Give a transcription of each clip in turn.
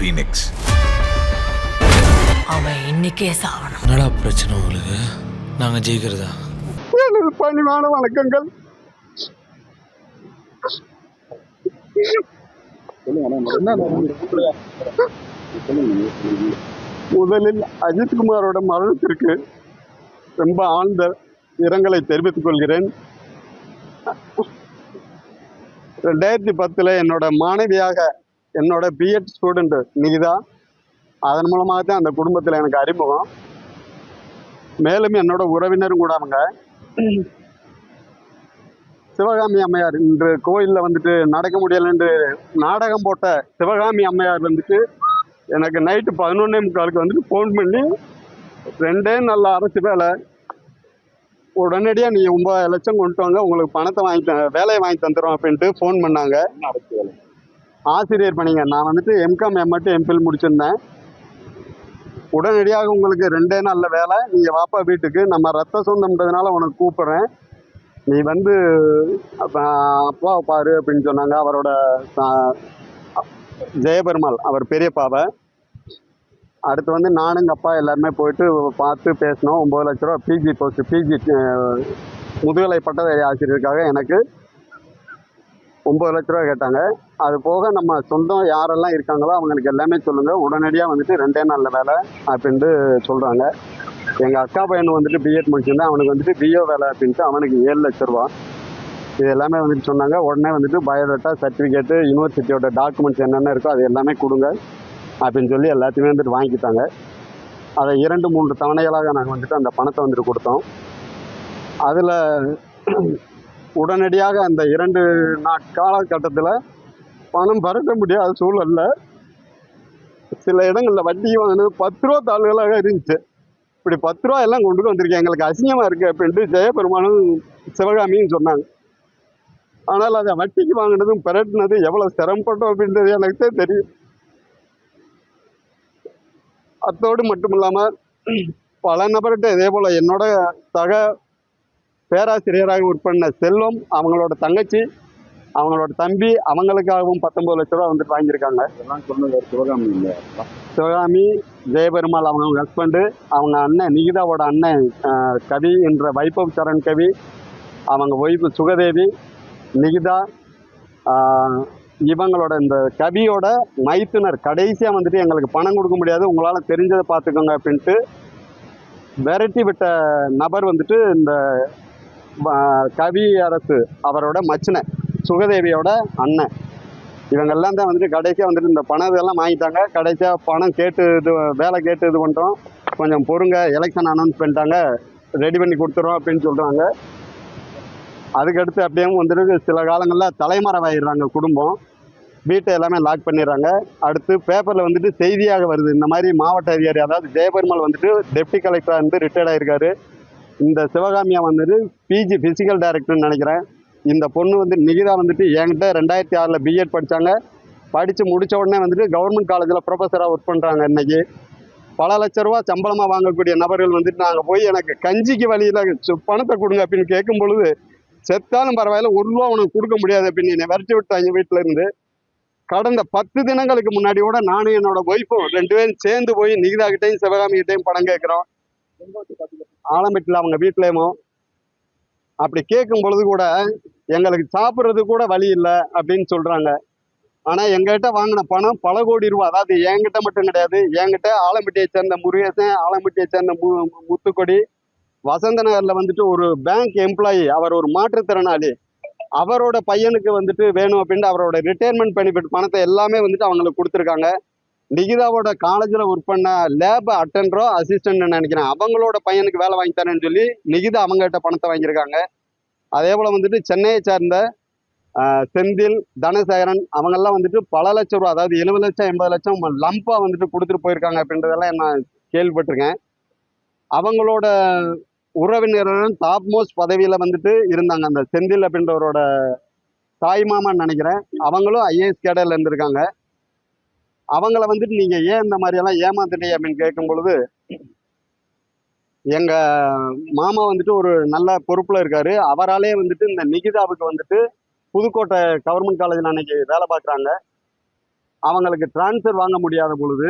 Phoenix அவன் இன்னைக்கே சாவணும். என்னடா பிரச்சனை உங்களுக்கு? நாங்கள் ஜெயிக்கிறதா? எனது பணிவான வணக்கங்கள். முதலில் அஜித்குமாரோட மரணத்திற்கு ரொம்ப ஆழ்ந்த இரங்கலை தெரிவித்துக் கொள்கிறேன். ரெண்டாயிரத்தி பத்தில் என்னோட மாணவியாக என்னோட பிஎட் ஸ்டூடெண்ட் நிகிதா. அதன் மூலமாக தான் அந்த குடும்பத்தில் எனக்கு அறிமுகம். மேலும் என்னோட உறவினரும் கூட அவங்க சிவகாமி அம்மையார் இன்று கோயிலில் வந்துட்டு நடக்க முடியலன்னு நாடகம் போட்ட சிவகாமி அம்மையார் வந்துட்டு எனக்கு நைட்டு பதினொன்னே முக்காலுக்கு வந்துட்டு ஃபோன் பண்ணி ரெண்டே நல்ல அரசு வேலை. உடனடியாக நீ ஒன்பது லட்சம் கொண்டு வாங்க. உங்களுக்கு பணத்தை வாங்கி த வேலையை வாங்கி தந்துடும் அப்படின்ட்டு ஃபோன் பண்ணாங்க. ஆசிரியர் பணிங்க. நான் வந்துட்டு எம்காம் எம்எட்டு எம்பில் முடிச்சிருந்தேன். உடனடியாக உங்களுக்கு ரெண்டே நாளில் வேலை. நீங்கள் வாப்பா வீட்டுக்கு. நம்ம ரத்த சொந்தம்ன்றதுனால உனக்கு கூப்பிட்றேன். நீ வந்து அப்பா அப்பாவை பாரு அப்படின்னு சொன்னாங்க. அவரோட ஜெயபெருமாள் அவர் பெரியப்பாவை. அடுத்து வந்து நானும் எங்கள் அப்பா எல்லாருமே போயிட்டு பார்த்து பேசினோம். ஒம்பது லட்ச ரூபா பிஜி போஸ்ட் பிஜி முதுகலை பட்டதாரி ஆசிரியருக்காக எனக்கு ஒம்பது லட்ச ரூபா கேட்டாங்க. அது போக நம்ம சொந்தம் யாரெல்லாம் இருக்காங்களோ அவங்களுக்கு எல்லாமே சொல்லுங்கள் உடனடியாக வந்துட்டு ரெண்டே நாளில் வேலை அப்படின்ட்டு சொல்கிறாங்க எங்கள் அக்கா பையன் வந்துட்டு பிஎட் முடிச்சிருந்தேன் அவனுக்கு வந்துட்டு பிஓ வேலை அப்படின்ட்டு அவனுக்கு ஏழு லட்ச ரூபா. இது எல்லாமே வந்துட்டு சொன்னாங்க. உடனே வந்துட்டு பயோடேட்டா சர்டிஃபிகேட்டு யூனிவர்சிட்டியோட டாக்குமெண்ட்ஸ் என்னென்ன இருக்கோ அது எல்லாமே கொடுங்க அப்படின்னு சொல்லி எல்லாத்தையுமே வந்துட்டு வாங்கிட்டாங்க அதை இரண்டு மூன்று தவணைகளாக நாங்கள் வந்துட்டு அந்த பணத்தை வந்துட்டு கொடுத்தோம். அதில் உடனடியாக அந்த இரண்டு நாட் காலகட்டத்தில் பணம் பரட்ட முடியாத சூழலில் சில இடங்களில் வட்டி வாங்கினது பத்து ரூபா தாள்களாக இருந்துச்சு. இப்படி பத்து ரூபா எல்லாம் கொண்டு வந்திருக்கேன். எங்களுக்கு அசிங்கமாக இருக்குது அப்படின்ட்டு ஜெயபெருமானும் சிவகாமியும் சொன்னாங்க. ஆனால் அதை வட்டிக்கு வாங்கினதும் பிரட்டினதும் எவ்வளோ சிரமப்பட்டோம் அப்படின்றது எனக்கு தெரியும். அத்தோடு மட்டும் இல்லாமல் பல நபர்கிட்ட இதே போல் என்னோட சக பேராசிரியராக பண்ண செல்வம் அவங்களோட தங்கச்சி அவங்களோட தம்பி அவங்களுக்காகவும் பத்தொன்பது லட்ச ரூபா வந்துட்டு வாங்கியிருக்காங்க. எல்லாம் சொன்னது சிவகாமி இல்லை சிவகாமி ஜெயபெருமாள் அவங்க ஹஸ்பண்டு அவங்க அண்ணன் நிகிதாவோட அண்ணன் கவி என்ற வைபவ் சரண் கவி அவங்க ஒய்ஃபு சுகதேவி நிகிதா இவங்களோட இந்த கவியோட மைத்துனர் கடைசியாக வந்துட்டு எங்களுக்கு பணம் கொடுக்க முடியாது உங்களால் தெரிஞ்சதை பார்த்துக்கோங்க அப்படின்ட்டு விரட்டி விட்ட நபர் வந்துட்டு இந்த கவி அரசு அவரோட மச்சினை சுகதேவியோட அண்ணன். இவங்கெல்லாம் தான் வந்துட்டு கடைசியாக வந்துட்டு இந்த பணம் இதெல்லாம் வாங்கிட்டாங்க. கடைசியாக பணம் கேட்டு இது வேலை கேட்டு இது பண்ணுறோம் கொஞ்சம் பொறுங்க எலெக்ஷன் அனௌன்ஸ் பண்ணிட்டாங்க. ரெடி பண்ணி கொடுத்துறோம் அப்படின்னு சொல்கிறாங்க அதுக்கடுத்து அப்படியே வந்துட்டு சில காலங்களில் தலைமறைவாயிடுறாங்க குடும்பம். வீட்டை எல்லாமே லாக் பண்ணிடுறாங்க. அடுத்து பேப்பரில் வந்துட்டு செய்தியாக வருது. இந்த மாதிரி மாவட்ட அதிகாரி அதாவது ஜெயபெருமாள் வந்துட்டு டெப்டி கலெக்டராக இருந்து ரிட்டையர்ட் ஆயிருக்காரு. இந்த சிவகாமியா வந்துட்டு பிஜி ஃபிசிக்கல் டைரக்டர்னு நினைக்கிறேன். இந்த பொண்ணு வந்து நிகிதா வந்துட்டு என்கிட்ட ரெண்டாயிரத்தி ஆறில் பிஎட் படித்தாங்க படித்து முடித்த உடனே வந்துட்டு கவர்மெண்ட் காலேஜில் ப்ரொஃபஸராக ஒர்க் பண்ணுறாங்க இன்றைக்கி பல லட்ச ரூபா சம்பளமாக வாங்கக்கூடிய நபர்கள் வந்துட்டு நாங்கள் போய் எனக்கு கஞ்சிக்கு வழியில் பணத்தை கொடுங்க அப்படின்னு கேட்கும் பொழுது செத்தாலும் பரவாயில்ல ஒரு ரூபா உனக்கு கொடுக்க முடியாது அப்படின்னு என்னை விரட்டி விட்டாங்க வீட்டில் இருந்து கடந்த பத்து தினங்களுக்கு முன்னாடி கூட நானும் என்னோட ஒய்ஃபும் ரெண்டு பேரும் சேர்ந்து போய் நிகிதா கிட்டையும் சிவகாமி கிட்டையும் பணம் கேட்குறோம். ஆலம்பட்டியில் அவங்க வீட்லேயுமோ? அப்படி கேட்கும் பொழுது கூட எங்களுக்கு சாப்பிட்றது கூட வழி இல்லை அப்படின்னு சொல்கிறாங்க ஆனால் எங்ககிட்ட வாங்கின பணம் பல கோடி ரூபா. அதாவது என்கிட்ட மட்டும் கிடையாது. என்கிட்ட ஆலம்பட்டியை சேர்ந்த முருகேசன் ஆலம்பட்டியை சேர்ந்த மு முத்துக்கொடி வசந்த நகரில் வந்துட்டு ஒரு பேங்க் எம்ப்ளாயி அவர் ஒரு மாற்றுத்திறனாளி. அவரோட பையனுக்கு வந்துட்டு வேணும் அப்படின்ட்டு அவரோட ரிட்டையர்மெண்ட் பெனிஃபிட் பணத்தை எல்லாமே வந்துட்டு அவங்களுக்கு கொடுத்துருக்காங்க. நிகிதாவோட காலேஜில் ஒர்க் பண்ண லேப் அட்டெண்டரோ அசிஸ்டன்ட் நினைக்கிறேன். அவங்களோட பையனுக்கு வேலை வாங்கி தரேன்னு சொல்லி நிகிதா அவங்ககிட்ட பணத்தை வாங்கியிருக்காங்க. அதே போல் வந்துட்டு சென்னையை சார்ந்த செந்தில் தனசேகரன் அவங்கெல்லாம் வந்துட்டு பல லட்சம் ரூபா அதாவது எழுபது லட்சம் எண்பது லட்சம் லம்பாக வந்துட்டு கொடுத்துட்டு போயிருக்காங்க அப்படின்றதெல்லாம் நான் கேள்விப்பட்டிருக்கேன். அவங்களோட உறவினர்களும் டாப் மோஸ்ட் பதவியில் வந்துட்டு இருந்தாங்க. அந்த செந்தில் அப்படின்றவரோட தாய்மாமான்னு நினைக்கிறேன். அவங்களும் ஐஏஎஸ் கேடரில் இருந்திருக்காங்க. அவங்கள வந்துட்டு நீங்க ஏன் இந்த மாதிரியெல்லாம் ஏமாத்துட்டீங்க அப்படின்னு கேட்கும் பொழுது எங்க மாமா வந்துட்டு ஒரு நல்ல பொறுப்புல இருக்காரு. அவராலே வந்துட்டு இந்த நிகிதாவுக்கு வந்துட்டு புதுக்கோட்டை கவர்மெண்ட் காலேஜில் அன்னைக்கு வேலை பார்க்குறாங்க அவங்களுக்கு டிரான்ஸ்ஃபர் வாங்க முடியாத பொழுது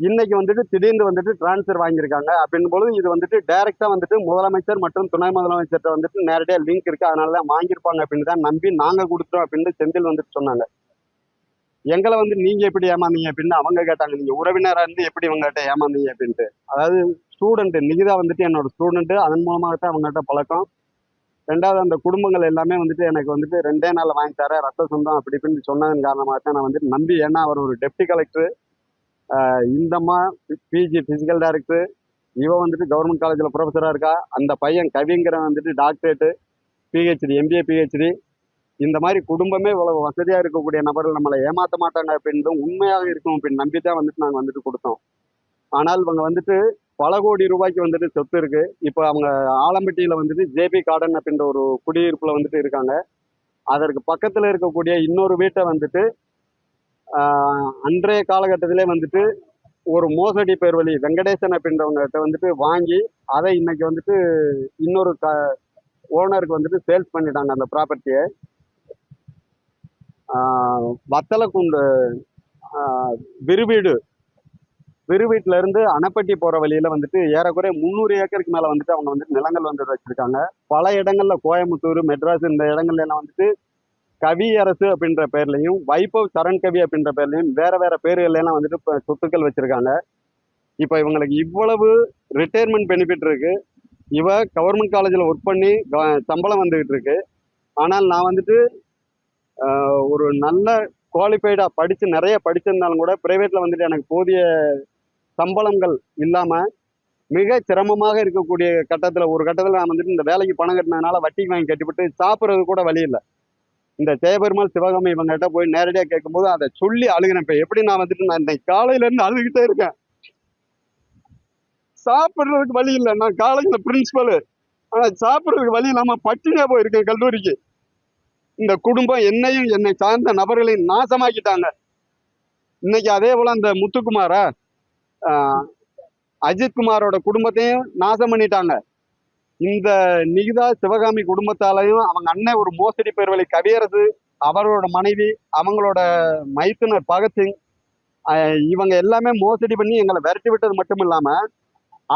இன்னைக்கு வந்துட்டு திடீர்னு வந்துட்டு டிரான்ஸ்ஃபர் வாங்கியிருக்காங்க. அப்படின் பொழுது இது வந்துட்டு டைரெக்டாக வந்துட்டு முதலமைச்சர் மற்றும் துணை முதலமைச்சர்கிட்ட வந்துட்டு நேரடியாக லிங்க் இருக்குது அதனால தான் வாங்கியிருப்பாங்க அப்படின்னு தான் நம்பி நாங்கள் கொடுத்தோம் அப்படின்னு செந்தில் வந்துட்டு சொன்னாங்க. எங்களை வந்து நீங்க எப்படி ஏமாந்தீங்க அப்படின்னு அவங்க கேட்டாங்க. நீங்க உறவினராக இருந்து எப்படி இவங்ககிட்ட ஏமாந்தீங்க அப்படின்ட்டு. அதாவது ஸ்டூடெண்ட் நிகிதா வந்துட்டு என்னோட ஸ்டூடெண்ட் அதன் மூலமாக தான் அவங்ககிட்ட பழக்கம். ரெண்டாவது அந்த குடும்பங்கள் எல்லாமே வந்துட்டு எனக்கு வந்துட்டு ரெண்டே நாள் வாங்கி தர ரத்த சொந்தம் அப்படி இப்படின்னு சொன்னதன் காரணமாக தான் நான் வந்துட்டு நம்பி ஏன்னா அவர் ஒரு டெப்டி கலெக்டர் இந்தம்மா பிஜி பிசிக்கல் டைரக்டர் இவ வந்துட்டு கவர்மெண்ட் காலேஜில் ப்ரொஃபஸராக இருக்கா. அந்த பையன் கவிங்கிற வந்துட்டு டாக்டரேட்டு பிஹெச்டி எம்பிஏ பிஹெச்டி இந்த மாதிரி குடும்பமே இவ்வளவு வசதியாக இருக்கக்கூடிய நபர்கள் நம்மளை ஏமாற்ற மாட்டாங்க அப்படின்னும் உண்மையாக இருக்கும் அப்படின்னு நம்பி தான் வந்துட்டு நாங்கள் வந்துட்டு கொடுத்தோம். ஆனால் இவங்க வந்துட்டு பல கோடி ரூபாய்க்கு வந்துட்டு சொத்து இருக்கு. இப்போ அவங்க ஆலம்பட்டியில் வந்துட்டு ஜேபி கார்டன் அப்படின்ற ஒரு குடியிருப்பில் வந்துட்டு இருக்காங்க. அதற்கு பக்கத்தில் இருக்கக்கூடிய இன்னொரு வீட்டை வந்துட்டு அன்றைய காலகட்டத்திலே வந்துட்டு ஒரு மோசடி பேர் வழி வெங்கடேசன் அப்படின்றவங்ககிட்ட வந்துட்டு வாங்கி அதை இன்னைக்கு வந்துட்டு இன்னொரு க ஓனருக்கு வந்துட்டு சேல்ஸ் பண்ணிட்டாங்க அந்த ப்ராப்பர்ட்டியை. வத்தலக்குண்டு விருவீடு. விருவீட்டிலேருந்து அணப்பட்டி அணைப்பட்டி வழியில் வந்துட்டு ஏறக்குறைய முந்நூறு ஏக்கருக்கு மேலே வந்துட்டு அவங்க வந்துட்டு நிலங்கள் வந்து வச்சுருக்காங்க. பல இடங்களில் கோயம்புத்தூர் மெட்ராஸ் இந்த இடங்கள்ல எல்லாம் வந்துட்டு கவி அரசு அப்படின்ற பேர்லையும் வைபவ் சரண் கவி அப்படின்ற பேர்லையும் வேற வேற பேர்கள்லாம் வந்துட்டு இப்போ சொத்துக்கள் வச்சுருக்காங்க. இப்போ இவங்களுக்கு இவ்வளவு ரிட்டையர்மெண்ட் பெனிஃபிட் இருக்கு. இவ கவர்மெண்ட் காலேஜில் ஒர்க் பண்ணி க- சம்பளம் வந்துகிட்டு இருக்கு. ஆனால் நான் வந்துட்டு ஒரு நல்ல குவாலிஃபைடாக படித்து நிறைய படிச்சிருந்தாலும் கூட ப்ரைவேட்டில் வந்துட்டு எனக்கு போதிய சம்பளங்கள் இல்லாமல் மிக சிரமமாக இருக்கக்கூடிய கட்டத்தில் ஒரு கட்டத்தில் நான் வந்துட்டு இந்த வேலைக்கு பணம் கட்டினதுனால வட்டிக்கு வாங்கி கட்டிவிட்டு சாப்பிட்றது கூட வழி இல்லை. இந்த ஜெயபெருமாள் சிவகாமி இவங்ககிட்ட போய் நேரடியாக கேட்கும்போது அதை சொல்லி அழுகிறேன். இப்போ எப்படி நான் வந்துட்டு நான் இன்னைக்கு காலையிலேருந்து அழுகிட்டே இருக்கேன். சாப்பிட்றதுக்கு வழி இல்லை. நான் காலேஜில் பிரின்ஸிபலு ஆனால் சாப்பிட்றதுக்கு வழி இல்லாமல் பட்டினியாக போயிருக்கேன் கல்லூரிக்கு. இந்த குடும்பம் என்னையும் என்னை சார்ந்த நபர்களையும் நாசமாக்கிட்டாங்க. இன்னைக்கு அதே போல அந்த முத்துக்குமார அஜித்குமாரோட குடும்பத்தையும் நாசம் பண்ணிட்டாங்க. இந்த நிகிதா சிவகாமி குடும்பத்தாலையும் அவங்க அண்ணன் ஒரு மோசடி பேர்வழி கவியரசு அவரோட மனைவி அவங்களோட மைத்துனர் பகத்சிங் இவங்க எல்லாமே மோசடி பண்ணி எங்களை விரட்டி விட்டது மட்டும் இல்லாம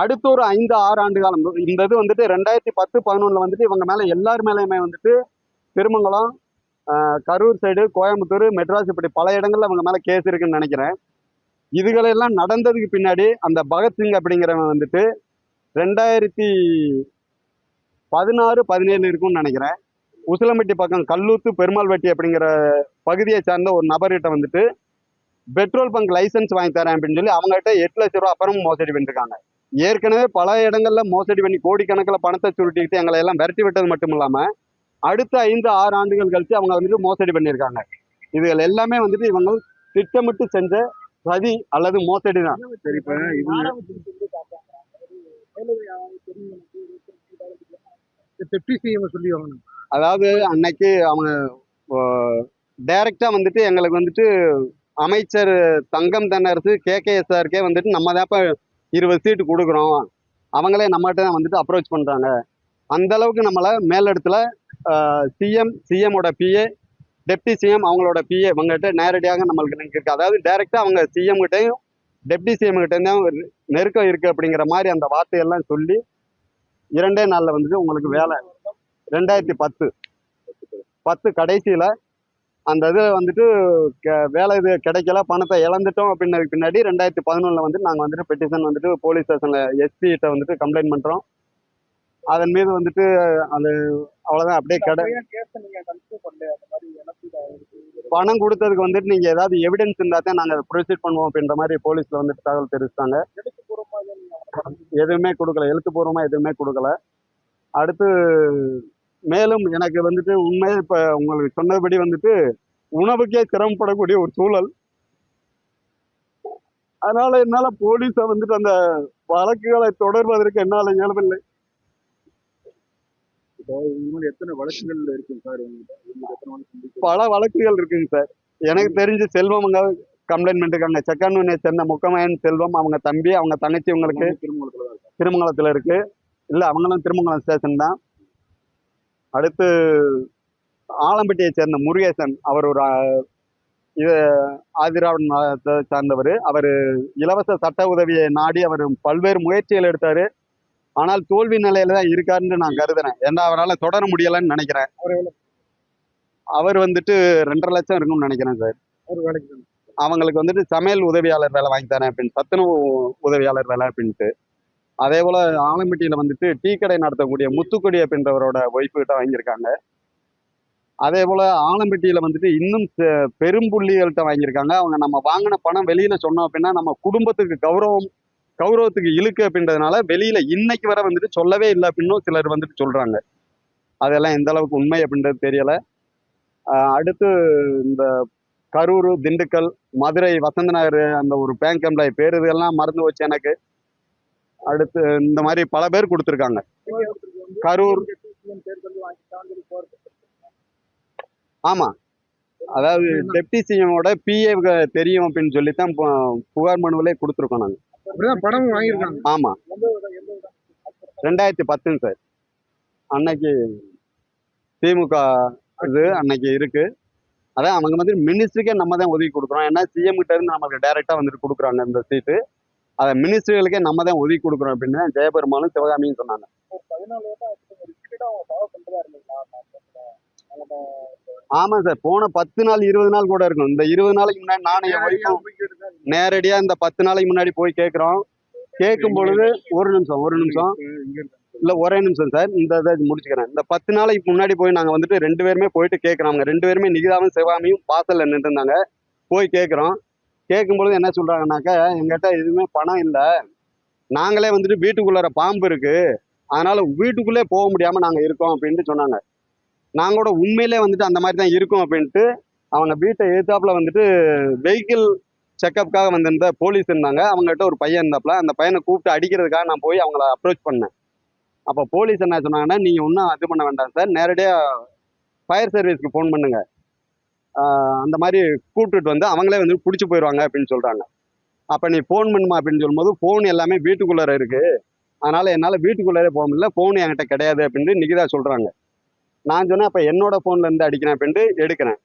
அடுத்த ஒரு ஐந்து ஆறு ஆண்டு காலம் இந்த இது வந்துட்டு ரெண்டாயிரத்தி பத்து பதினொன்னுல வந்துட்டு இவங்க மேல எல்லார் மேலேயுமே வந்துட்டு திருமங்கலம் கரூர் சைடு கோயம்புத்தூர் மெட்ராஸ் இப்படி பல இடங்களில் அவங்க மேலே கேஸ் இருக்குன்னு நினைக்கிறேன். இதுகளெல்லாம் நடந்ததுக்கு பின்னாடி அந்த பகத்சிங் அப்படிங்கிறவன் வந்துட்டு ரெண்டாயிரத்தி பதினாறு பதினேழு இருக்கும்னு நினைக்கிறேன். உசிலம்பட்டி பக்கம் கல்லூத்து பெருமாள்வட்டி அப்படிங்கிற பகுதியை சார்ந்த ஒரு நபர்கிட்ட வந்துட்டு பெட்ரோல் பங்க் லைசன்ஸ் வாங்கி தரேன் அப்படின்னு சொல்லி அவங்ககிட்ட எட்டு லட்ச ரூபா அப்புறம் மோசடி பண்ணிருக்காங்க. ஏற்கனவே பல இடங்களில் மோசடி பண்ணி கோடிக்கணக்கில் பணத்தை சுருட்டிக்கிட்டு எங்களை எல்லாம் விரட்டி விட்டது மட்டும் இல்லாமல் அடுத்த ஐந்து ஆறு ஆண்டுகள் கழிச்சு அவங்க வந்துட்டு மோசடி பண்ணியிருக்காங்க. இதுகள் எல்லாமே வந்துட்டு இவங்க திட்டமிட்டு செஞ்ச சதி அல்லது மோசடி தான். சரி இப்ப அதாவது அன்னைக்கு அவங்க டைரக்டா வந்துட்டு எங்களுக்கு வந்துட்டு அமைச்சர் Thangam Thennarasu K. K. SRK வந்துட்டு நம்ம தான் இருபது சீட்டு கொடுக்குறோம். அவங்களே நம்மகிட்ட தான் வந்துட்டு அப்ரோச் பண்றாங்க. அந்த அளவுக்கு நம்மளை மேலிடத்துல சிஎம் சிஎம்மோட பிஏ டெப்டி சிஎம் அவங்களோட பிஏ இவங்ககிட்ட நேரடியாக நம்மளுக்கு இருக்கு. அதாவது டைரெக்டாக அவங்க சிஎம் கிட்டேயும் டெப்டி சிஎம் கிட்டையும் நெருக்கம் இருக்குது அப்படிங்கிற மாதிரி அந்த வார்த்தையெல்லாம் சொல்லி இரண்டே நாளில் வந்துட்டு உங்களுக்கு வேலை. ரெண்டாயிரத்தி பத்து. பத்து கடைசியில் அந்த இது வந்துட்டு கெ- வேலை இது கிடைக்கல பணத்தை இழந்துட்டோம் அப்படின்னதுக்கு பின்னாடி ரெண்டாயிரத்தி பதினொன்றில் வந்துட்டு நாங்கள் வந்துட்டு பெட்டிஷன் வந்துட்டு போலீஸ் ஸ்டேஷனில் எஸ்பிகிட்ட வந்துட்டு கம்ப்ளைண்ட் பண்ணுறோம் அதன் மீது வந்துட்டு அது அவ்வளோதான் அப்படியே கடை பணம் கொடுத்ததுக்கு வந்துட்டு நீங்கள் ஏதாவது எவிடன்ஸ் இருந்தால் தான் நாங்கள் ப்ரொசீட் பண்ணுவோம் அப்படின்ற மாதிரி போலீஸில் வந்துட்டு தகவல் தெரிவித்தாங்க எதுவுமே கொடுக்கல எழுத்துப்பூர்வமாக எதுவுமே கொடுக்கல. அடுத்து மேலும் எனக்கு வந்துட்டு உண்மையை இப்போ உங்களுக்கு சொன்னபடி வந்துட்டு உணவுக்கே சிரமப்படக்கூடிய ஒரு சூழல். அதனால என்னால போலீஸை வந்துட்டு அந்த வழக்குகளை தொடர்வதற்கு என்னால இயலவில்லை. இவங்க எத்தனை வழக்குகள் இருக்குங்க சார் உங்களுக்கு பல வழக்குகள் இருக்குங்க சார். எனக்கு தெரிஞ்சு செல்வம் கம்ப்ளைண்ட் பண்ணிருக்காங்க. செக்கானூனை சேர்ந்த முக்கமயன் செல்வம் அவங்க தம்பி அவங்க தங்கச்சி இருக்காங்க திருமங்கலத்தில் இருக்கு. இல்லை அவங்களும் திருமங்கலம் ஸ்டேஷன் தான். அடுத்து ஆலம்பட்டியை சேர்ந்த முருகேசன் அவர் ஒரு இது மதத்தை சார்ந்தவர். அவர் இலவச சட்ட உதவியை நாடி அவர் பல்வேறு முயற்சிகள் எடுத்தார். ஆனால் தோல்வி நிலையில தான் இருக்காருன்னு நான் கருதுறேன். ஏன்னா அவரால் தொடர முடியலைன்னு நினைக்கிறேன். அவர் வந்துட்டு ரெண்டரை லட்சம் இருக்கும்னு நினைக்கிறேன் சார். ஒரு வேலைக்கு. அவங்களுக்கு வந்துட்டு சமையல் உதவியாளர் வேலை வாங்கி தரேன் அப்படின்னு சத்துணவு உதவியாளர் வேலை அப்படின்ட்டு. அதே போல ஆலம்பட்டியில வந்துட்டு டீ கடை நடத்தக்கூடிய முத்துக்கொடி அப்படின்றவரோட ஒய்ஃபு கிட்ட வாங்கியிருக்காங்க. அதே போல ஆலம்பட்டியில வந்துட்டு இன்னும் பெரும்புள்ளிகள்கிட்ட வாங்கியிருக்காங்க. அவங்க நம்ம வாங்கின பணம் வெளியில சொன்னோம் அப்படின்னா நம்ம குடும்பத்துக்கு கௌரவம் கௌரவத்துக்கு இழுக்கு அப்படின்றதுனால வெளியில இன்னைக்கு வரை வந்துட்டு சொல்லவே இல்லை அப்படின்னும் சிலர் வந்துட்டு சொல்றாங்க. அதெல்லாம் எந்த அளவுக்கு உண்மை அப்படின்றது தெரியல. அடுத்து இந்த கரூர் திண்டுக்கல் மதுரை வசந்த நகர் அந்த ஒரு பேங்க் எம்ப்ளாயி பேர் இதெல்லாம் மறந்து வச்சு எனக்கு. அடுத்து இந்த மாதிரி பல பேர் கொடுத்துருக்காங்க. கரூர். ஆமா. அதாவது டெப்டி சிஎமோட பிஏ தெரியும் அப்படின்னு சொல்லி தான் புகார் மனுவிலே கொடுத்துருக்கோம் நாங்கள் பணமும் வாங்கியிருக்காங்க. ஆமா. ரெண்டாயிரத்தி பத்துங்க சார். அன்னைக்கு திமுக இது அன்னைக்கு இருக்கு. அதான் அவங்க வந்து மினிஸ்ட்ரிக்கே நம்ம தான் ஒதுக்கி கொடுக்குறோம். ஏன்னா சிஎம் கிட்ட இருந்து நமக்கு டைரக்டா வந்துட்டு கொடுக்குறாங்க இந்த சீட்டு அதை மினிஸ்ட்ரிகளுக்கே நம்ம தான் ஒதுக்கி கொடுக்குறோம் அப்படின்னு தான் ஜெயபெருமானும் சிவகாமியும் சொன்னாங்க. ஆமா சார் போன பத்து நாள் இருபது நாள் கூட இருக்கும் இந்த இருபது நாளைக்கு முன்னாடி நானும் நேரடியாக நேரடியா இந்த பத்து நாளைக்கு முன்னாடி போய் கேட்குறோம் கேட்கும் பொழுது ஒரு நிமிஷம் ஒரு நிமிஷம். இல்லை ஒரே நிமிஷம் சார். இந்த இதை முடிச்சுக்கிறேன். இந்த பத்து நாளைக்கு முன்னாடி போய் நாங்கள் வந்துட்டு ரெண்டு பேருமே போயிட்டு கேட்குறோம் அவங்க ரெண்டு பேருமே நிகிதாவும் சிவாமியும் பாசலில் நின்றுருந்தாங்க. போய் கேட்குறோம் கேட்கும்பொழுது என்ன சொல்கிறாங்கனாக்கா எங்கிட்ட எதுவுமே பணம் இல்லை. நாங்களே வந்துட்டு வீட்டுக்குள்ளார பாம்பு இருக்குது அதனால் வீட்டுக்குள்ளே போக முடியாமல் நாங்கள் இருக்கோம் அப்படின்ட்டு சொன்னாங்க. நாங்களோட உண்மையிலே வந்துட்டு அந்த மாதிரி தான் இருக்கோம் அப்படின்ட்டு அவங்க வீட்டை எதிர்த்தாப்புல வந்துட்டு வெஹிக்கிள் செக்கப்புக்காக வந்திருந்த போலீஸ் இருந்தாங்க. அவங்ககிட்ட ஒரு பையன் இருந்தாப்புல. அந்த பையனை கூப்பிட்டு அடிக்கிறதுக்காக நான் போய் அவங்கள அப்ரோச் பண்ணேன். அப்போ போலீஸ் என்ன சொன்னாங்கன்னா நீங்கள் ஒன்றும் இது பண்ண வேண்டாம் சார். நேரடியாக ஃபயர் சர்வீஸ்க்கு ஃபோன் பண்ணுங்க. அந்த மாதிரி கூப்பிட்டுட்டு வந்து அவங்களே வந்து பிடிச்சி போயிடுவாங்க அப்படின்னு சொல்கிறாங்க அப்போ நீ ஃபோன் பண்ணுமா அப்படின்னு சொல்லும்போது ஃபோன் எல்லாமே வீட்டுக்குள்ளார இருக்குது அதனால் என்னால் வீட்டுக்குள்ளாரே போக முடியல. ஃபோன் என்கிட்ட கிடையாது அப்படின்ட்டு நிகிதா சொல்கிறாங்க நான் சொன்னேன் அப்போ என்னோட ஃபோன்லேருந்து அடிக்கிறேன் அப்படின்ட்டு எடுக்கிறேன்.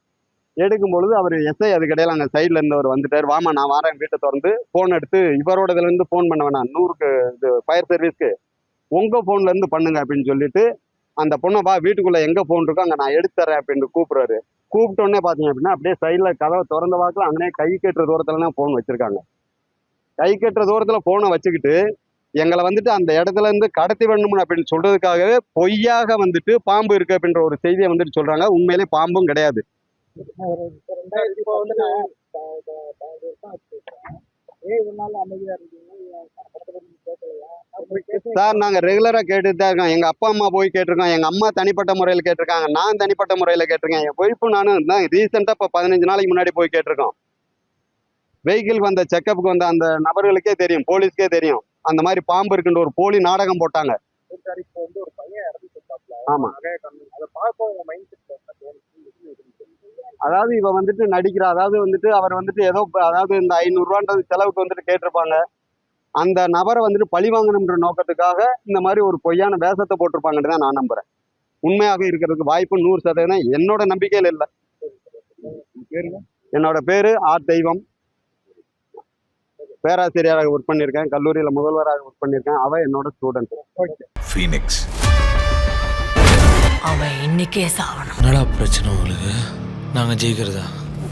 எடுக்கும் பொழுது அவர் எஸ்ஐ அது கிடையாது அங்கே சைடில் இருந்தவர் வந்துட்டார். வாமா நான் வரேன். வீட்டை திறந்து ஃபோன் எடுத்து இவரோட இதுலேருந்து ஃபோன் பண்ண வேணாம். நூறுக்கு இது ஃபயர் சர்வீஸ்க்கு உங்கள் ஃபோன்லேருந்து பண்ணுங்க அப்படின்னு சொல்லிட்டு அந்த பொண்ணை பா வீட்டுக்குள்ளே எங்கே ஃபோன் இருக்கோ அங்கே நான் எடுத்து தரேன் அப்படின்னு கூப்பிடுறாரு. கூப்பிட்டோன்னே பார்த்தீங்க அப்படின்னா அப்படியே சைடில் கதவை திறந்த வாக்கில் அங்கனே கை கட்டுற தூரத்தில் தான் ஃபோன் வச்சுருக்காங்க. கை கட்டுற தூரத்தில் ஃபோனை வச்சுக்கிட்டு எங்களை வந்துட்டு அந்த இடத்துல இருந்து கடத்தி வேணும்னு அப்படின்னு சொல்றதுக்காகவே பொய்யாக வந்துட்டு பாம்பு இருக்கு அப்படின்ற ஒரு செய்தியை வந்துட்டு சொல்றாங்க. உண்மையிலே பாம்பும் கிடையாது. இப்போ வந்து நான் சார் நாங்க ரெகுலரா கேட்டுட்டு தான் இருக்கோம். எங்க அப்பா அம்மா போய் கேட்டிருக்கோம் எங்க அம்மா தனிப்பட்ட முறையில் கேட்டிருக்காங்க. நான் தனிப்பட்ட முறையில் கேட்டிருக்கேன். என் ஒய்ஃபு நானும் தான் ரீசெண்டாக இப்போ பதினஞ்சு நாளைக்கு முன்னாடி போய் கேட்டிருக்கோம். வெஹிக்கிள் வந்த செக்கப்புக்கு வந்த அந்த நபர்களுக்கே தெரியும். போலீஸ்க்கே தெரியும். அந்த மாதிரி பாம்பு இருக்குன்ற ஒரு போலி நாடகம் போட்டாங்க. சார் இப்போ வந்து ஒரு பையன் இறந்து சொல்றாப்ல ஆமா. நகைய கம்மி அதை பார்க்க உங்க மைண்ட் செட் அதாவது இவ வந்துட்டு நடிக்கிறா. அதாவது வந்துட்டு அவர் வந்துட்டு ஏதோ அதாவது இந்த ஐநூறுரூவான்றது செலவுக்கு வந்துட்டு கேட்டிருப்பாங்க. அந்த நபரை வந்துட்டு பழி வாங்கணுன்ற நோக்கத்துக்காக இந்த மாதிரி ஒரு பொய்யான வேஷத்தை போட்டிருப்பாங்கன்னு தான் நான் நம்புறேன். உண்மையாக இருக்கிறதுக்கு வாய்ப்பு நூறு சதவீதம். என்னோட நம்பிக்கையில் இல்லை. என்னோட பேரு ஆர் தெய்வம். பேராசிரியராக ஒர்க் பண்ணியிருக்கேன். கல்லூரியில் முதல்வராக ஒர்க் பண்ணியிருக்கேன். அவ என்னோட ஸ்டூடெண்ட் Phoenix. அவன் இன்னைக்கே என்னடா பிரச்சனை உங்களுக்கு? நாங்கள் ஜெயிக்கிறதா?